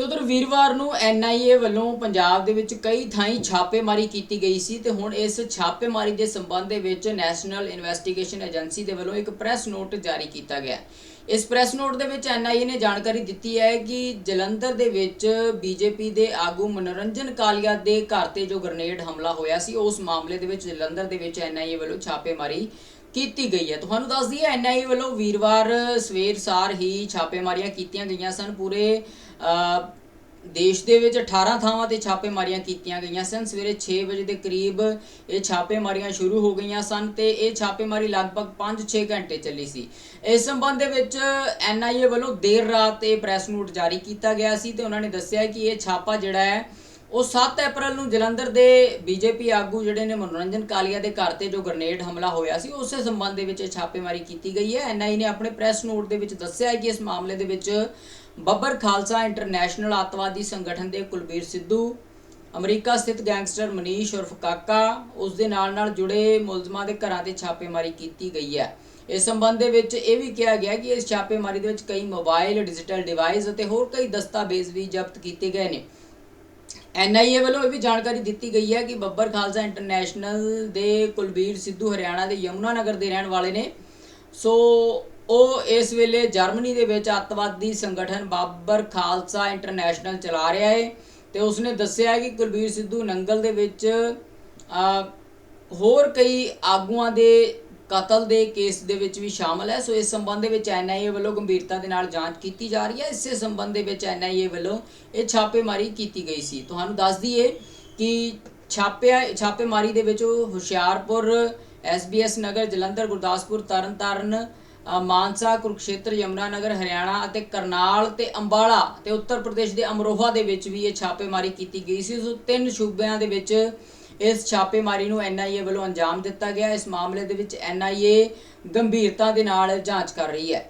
ਤੇ ਉਧਰ ਵੀਰਵਾਰ ਨੂੰ ਐਨਆਈਏ ਵੱਲੋਂ ਪੰਜਾਬ ਦੇ ਵਿੱਚ ਕਈ ਥਾਈਂ ਛਾਪੇਮਾਰੀ ਕੀਤੀ ਗਈ ਸੀ ਤੇ ਹੁਣ ਇਸ ਛਾਪੇਮਾਰੀ ਦੇ ਸੰਬੰਧ ਦੇ ਵਿੱਚ ਨੈਸ਼ਨਲ ਇਨਵੈਸਟੀਗੇਸ਼ਨ ਏਜੰਸੀ ਦੇ ਵੱਲੋਂ ਇੱਕ ਪ੍ਰੈਸ ਨੋਟ ਜਾਰੀ ਕੀਤਾ ਗਿਆ। ਇਸ ਪ੍ਰੈਸ ਨੋਟ ਦੇ ਵਿੱਚ ਐਨਆਈਏ ਨੇ ਜਾਣਕਾਰੀ ਦਿੱਤੀ ਹੈ ਕਿ ਜਲੰਧਰ ਦੇ ਵਿੱਚ ਬੀਜੇਪੀ ਦੇ ਆਗੂ ਮਨੋਰੰਜਨ ਕਾਲੀਆ ਦੇ ਘਰ ਤੇ ਜੋ ਗ੍ਰਨੇਡ ਹਮਲਾ ਹੋਇਆ ਸੀ, ਉਸ ਮਾਮਲੇ ਦੇ ਵਿੱਚ ਜਲੰਧਰ ਦੇ ਵਿੱਚ ਐਨਆਈਏ ਵੱਲੋਂ ਛਾਪੇਮਾਰੀ ਕੀਤੀ ਗਈ ਹੈ। ਤੁਹਾਨੂੰ ਦੱਸ ਦਈਏ ਐਨਆਈਏ ਵੱਲੋਂ ਵੀਰਵਾਰ ਸਵੇਰ ਸਾਰ ਹੀ ਛਾਪੇਮਾਰੀਆਂ ਕੀਤੀਆਂ ਗਈਆਂ ਸਨ। ਪੂਰੇ ਦੇਸ਼ ਦੇ ਵਿੱਚ 18 ਥਾਵਾਂ ਤੇ ਛਾਪੇਮਾਰੀਆਂ ਕੀਤੀਆਂ ਗਈਆਂ ਸਨ। ਸਵੇਰੇ 6 ਵਜੇ ਦੇ ਕਰੀਬ ਇਹ ਛਾਪੇਮਾਰੀਆਂ ਸ਼ੁਰੂ ਹੋ ਗਈਆਂ ਸਨ ਤੇ ਇਹ ਛਾਪੇਮਾਰੀ ਲਗਭਗ 5-6 ਘੰਟੇ ਚੱਲੀ ਸੀ। ਇਸ ਸੰਬੰਧ ਦੇ ਵਿੱਚ ਐਨਆਈਏ ਵੱਲੋਂ ਦੇਰ ਰਾਤ ਇਹ ਪ੍ਰੈਸ ਨੋਟ ਜਾਰੀ ਕੀਤਾ ਗਿਆ ਸੀ ਤੇ ਉਹਨਾਂ ਨੇ ਦੱਸਿਆ ਕਿ ਇਹ ਛਾਪਾ ਜਿਹੜਾ ਹੈ ਉਹ 7 ਅਪ੍ਰੈਲ ਨੂੰ ਜਲੰਧਰ ਦੇ ਬੀਜੇਪੀ ਆਗੂ ਜਿਹੜੇ ਨੇ ਮਨੋਰੰਜਨ ਕਾਲੀਆ ਦੇ ਘਰ ਤੇ ਜੋ ਗ੍ਰਨੇਡ ਹਮਲਾ ਹੋਇਆ ਸੀ, ਉਸੇ ਸੰਬੰਧ ਦੇ ਵਿੱਚ ਇਹ ਛਾਪੇਮਾਰੀ ਕੀਤੀ ਗਈ ਹੈ। ਐਨਆਈ ਨੇ ਆਪਣੇ ਪ੍ਰੈਸ ਨੋਟ ਦੇ ਵਿੱਚ ਦੱਸਿਆ ਹੈ ਕਿ ਇਸ ਮਾਮਲੇ ਦੇ ਵਿੱਚ ਬੱਬਰ ਖਾਲਸਾ ਇੰਟਰਨੈਸ਼ਨਲ ਅੱਤਵਾਦੀ ਸੰਗਠਨ ਦੇ ਕੁਲਬੀਰ ਸਿੱਧੂ, ਅਮਰੀਕਾ ਸਥਿਤ ਗੈਂਗਸਟਰ ਮਨੀਸ਼ ਉਰਫ ਕਾਕਾ, ਉਸ ਦੇ ਨਾਲ ਨਾਲ ਜੁੜੇ ਮੁਲਜ਼ਮਾਂ ਦੇ ਘਰਾਂ ਤੇ ਛਾਪੇਮਾਰੀ ਕੀਤੀ ਗਈ ਹੈ। ਇਸ ਸੰਬੰਧ ਦੇ ਵਿੱਚ ਇਹ ਵੀ ਕਿਹਾ ਗਿਆ ਕਿ ਇਸ ਛਾਪੇਮਾਰੀ ਦੇ ਵਿੱਚ ਕਈ ਮੋਬਾਈਲ ਡਿਜੀਟਲ ਡਿਵਾਈਸ ਅਤੇ ਹੋਰ ਕਈ ਦਸਤਾਵੇਜ਼ ਵੀ ਜ਼ਬਤ ਕੀਤੇ ਗਏ ਨੇ। ਐਨਆਈਏ ਵੱਲੋਂ ਇਹ ਵੀ ਜਾਣਕਾਰੀ ਦਿੱਤੀ ਗਈ ਹੈ ਕਿ ਬੱਬਰ ਖਾਲਸਾ ਇੰਟਰਨੈਸ਼ਨਲ ਦੇ ਕੁਲਬੀਰ ਸਿੱਧੂ ਹਰਿਆਣਾ ਦੇ ਯਮੁਨਾ ਨਗਰ ਦੇ ਰਹਿਣ ਵਾਲੇ ਨੇ। ਸੋ ਉਹ ਇਸ ਵੇਲੇ ਜਰਮਨੀ ਦੇ ਵਿੱਚ ਅੱਤਵਾਦੀ ਸੰਗਠਨ ਬਾਬਰ ਖਾਲਸਾ ਇੰਟਰਨੈਸ਼ਨਲ ਚਲਾ ਰਿਹਾ ਹੈ ਤੇ ਉਸਨੇ ਦੱਸਿਆ ਕਿ ਕੁਲਬੀਰ ਸਿੱਧੂ ਨੰਗਲ ਦੇ ਵਿੱਚ ਹੋਰ ਕਈ ਆਗੂਆਂ ਦੇ ਕਤਲ ਦੇ ਕੇਸ ਦੇ ਵਿੱਚ ਵੀ ਸ਼ਾਮਲ ਹੈ। ਸੋ ਇਸ ਸੰਬੰਧ ਦੇ ਵਿੱਚ ਐਨਆਈਏ ਵੱਲੋਂ ਗੰਭੀਰਤਾ ਦੇ ਨਾਲ ਜਾਂਚ ਕੀਤੀ ਜਾ ਰਹੀ ਹੈ। ਇਸੇ ਸੰਬੰਧ ਦੇ ਵਿੱਚ ਐਨਆਈਏ ਵੱਲੋਂ ਇਹ ਛਾਪੇਮਾਰੀ ਕੀਤੀ ਗਈ ਸੀ। ਤੁਹਾਨੂੰ ਦੱਸ ਦਈਏ ਕਿ ਛਾਪਿਆ ਛਾਪੇਮਾਰੀ ਦੇ ਵਿੱਚ ਉਹ ਹੁਸ਼ਿਆਰਪੁਰ ਐਸਬੀਐਸ ਨਗਰ ਜਲੰਧਰ ਗੁਰਦਾਸਪੁਰ ਤਰਨਤਾਰਨ ਅ, ਮਾਨਸਾ ਕੁਰਕਸ਼ੇਤਰ ਯਮੁਨਾ ਨਗਰ ਹਰਿਆਣਾ ਅਤੇ ਕਰਨਾਲ ਤੇ ਅੰਬਾਲਾ ਤੇ ਉੱਤਰ ਪ੍ਰਦੇਸ਼ ਦੇ ਅਮਰੋਹਾ ਦੇ ਵਿੱਚ ਵੀ ਇਹ ਛਾਪੇਮਾਰੀ ਕੀਤੀ ਗਈ ਸੀ। ਸੋ ਤਿੰਨ ਸੂਬਿਆਂ ਦੇ ਵਿੱਚ ਇਸ ਛਾਪੇਮਾਰੀ ਨੂੰ ਐਨਆਈਏ ਵੱਲੋਂ ਅੰਜਾਮ ਦਿੱਤਾ ਗਿਆ। ਇਸ ਮਾਮਲੇ ਦੇ ਵਿੱਚ ਐਨਆਈਏ ਗੰਭੀਰਤਾ ਦੇ ਨਾਲ ਜਾਂਚ ਕਰ ਰਹੀ ਹੈ।